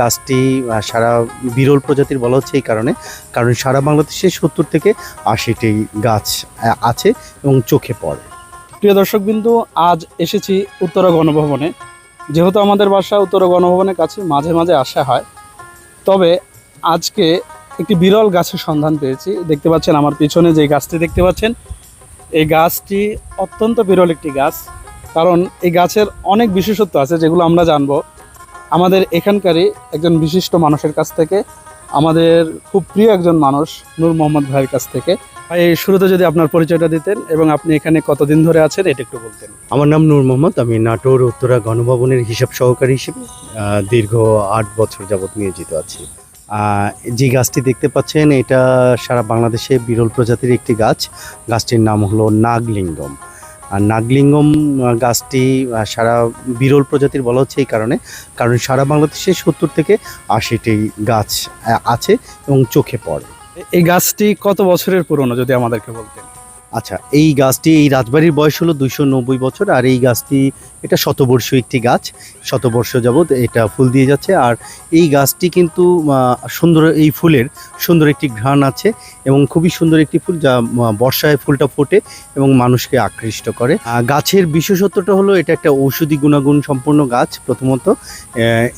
গাছটি সারা বিরল প্রজাতির বলা হচ্ছে এই কারণে। কারণ সারা বাংলাদেশে সত্তর থেকে আশিটি গাছ আছে এবং চোখে পড়ে। প্রিয় দর্শকবিন্দু, আজ এসেছি উত্তরা গণভবনে। যেহেতু আমাদের বাসা উত্তরা গণভবনের কাছে মাঝে মাঝে আসা হয়, তবে আজকে একটি বিরল গাছের সন্ধান পেয়েছি। দেখতে পাচ্ছেন আমার পিছনে যে গাছটি দেখতে পাচ্ছেন, এই গাছটি অত্যন্ত বিরল একটি গাছ। কারণ এই গাছের অনেক বিশেষত্ব আছে যেগুলো আমরা জানব। আমাদের এখানকারই একজন বিশিষ্ট মানুষের কাছ থেকে, আমাদের খুব প্রিয় একজন মানুষ নূর মোহাম্মদ ভাইয়ের কাছ থেকে। ভাই শুরুতে যদি আপনার পরিচয়টা দিতেন এবং আপনি এখানে কতদিন ধরে আছেন, এটা একটু বলতেন। আমার নাম নূর মোহাম্মদ, আমি নাটোর উত্তরা গণভবনের হিসাব সহকারী হিসেবে দীর্ঘ আট বছর যাবৎ নিয়োজিত আছি। যে গাছটি দেখতে পাচ্ছেন, এটা সারা বাংলাদেশে বিরল প্রজাতির একটি গাছ। গাছটির নাম হলো নাগলিঙ্গম। আর নাগলিঙ্গম গাছটি সারা বিরল প্রজাতির বলা হচ্ছে এই কারণে। কারণ সারা বাংলাদেশে সত্তর থেকে আশিটি গাছ আছে এবং চোখে পড়ে। এই গাছটি কত বছরের পুরনো, যদি আমাদেরকে বলতেন? আচ্ছা এই গাছটি এই রাজবাড়ির বয়স হলো দুইশো নব্বই বছর, আর এই গাছটি এটা শতবর্ষ একটি গাছ। শতবর্ষ যাবৎ এটা ফুল দিয়ে যাচ্ছে, আর এই গাছটি কিন্তু সুন্দর এই ফুলের সুন্দর একটি ঘ্রাণ আছে এবং খুবই সুন্দর একটি ফুল যা বর্ষায় ফুলটা ফোটে এবং মানুষকে আকৃষ্ট করে। গাছের বিশেষত্বটা হলো এটা একটা ঔষধি গুণাগুণ সম্পন্ন গাছ প্রথমত।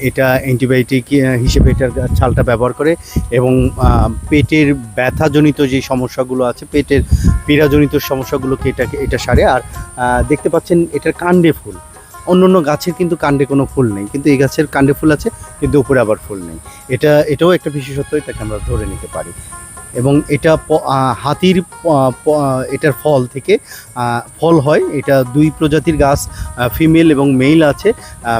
এটা অ্যান্টিবায়োটিক হিসেবে এটার ছালটা ব্যবহার করে এবং পেটের ব্যথাজনিত যে সমস্যাগুলো আছে, পেটের পীড়াজনিত সমস্যাগুলোকে এটাকে, এটা সারে। আর দেখতে পাচ্ছেন এটার কাণ্ডে ফুল। অন্য অন্য গাছের কিন্তু কাণ্ডে কোনো ফুল নেই। কিন্তু এই গাছের কাণ্ডে ফুল আছে, কিন্তু উপরে আবার ফুল নেই। এটা, এটাও একটা বিশেষত্ব, এটাকে আমরা ধরে নিতে পারি। এবং এটা হাতির এটার ফল থেকে ফল হয়। এটা দুই প্রজাতির গাছ ফিমেল এবং মেল আছে।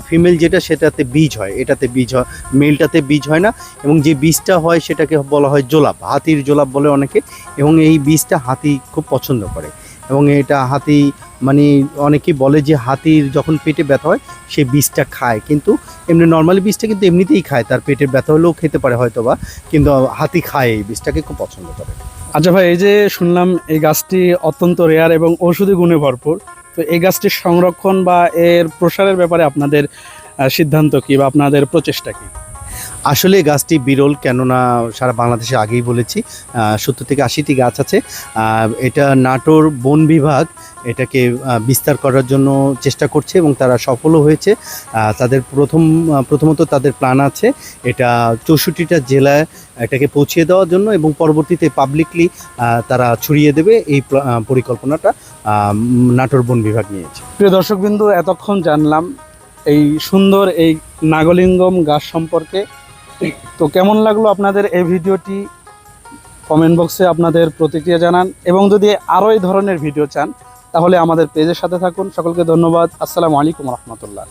ফিমেল যেটা, সেটাতে বীজ হয়। এটাতে বীজ হয় মেলটাতে বীজ হয় না। এবং যে বীজটা হয়, সেটাকে বলা হয় জোলাপ। হাতির জোলাপ বলে অনেকে। এবং এই বীজটা হাতি খুব পছন্দ করে। এবং এটা হাতি মানে অনেকেই বলে যে হাতির যখন পেটে ব্যথা হয়, সে বীজটা খায়। কিন্তু এমনি নর্মালি বীজটা কিন্তু এমনিতেই খায়। তার পেটের ব্যথা হলেও খেতে পারে হয়তো বা কিন্তু হাতি খায় এই বীজটাকে খুব পছন্দ করে। আচ্ছা ভাই, এই যে শুনলাম এই গাছটি অত্যন্ত রেয়ার এবং ঔষধি গুণে ভরপুর। তো এই গাছটির সংরক্ষণ বা এর প্রসারের ব্যাপারে আপনাদের সিদ্ধান্ত কী বা আপনাদের প্রচেষ্টা কি? আসলে গাছটি বিরল কেননা সারা বাংলাদেশে আগেই বলেছি সত্তর থেকে আশিটি গাছ আছে। এটা নাটোর বন বিভাগ এটাকে বিস্তার করার জন্য চেষ্টা করছে এবং তারা সফলও হয়েছে। তাদের প্রথম প্রথমত তাদের প্ল্যান আছে এটা চৌষট্টিটা জেলায় এটাকে পৌঁছিয়ে দেওয়ার জন্য এবং পরবর্তীতে পাবলিকলি তারা ছড়িয়ে দেবে এই পরিকল্পনাটা নাটোর বন বিভাগ নিয়েছে। প্রিয় দর্শকবিন্দু, এতক্ষণ জানলাম এই সুন্দর এই নাগলিঙ্গম গাছ সম্পর্কে। তো কেমন লাগল আপনাদের এই ভিডিওটি? কমেন্ট বক্সে আপনাদের প্রতিক্রিয়া জানান এবং যদি আরও এই ধরনের ভিডিও চান, তাহলে আমাদের পেজের সাথে থাকুন। সকলকে ধন্যবাদ। আসসালামু আলাইকুম রহমতুল্লাহ।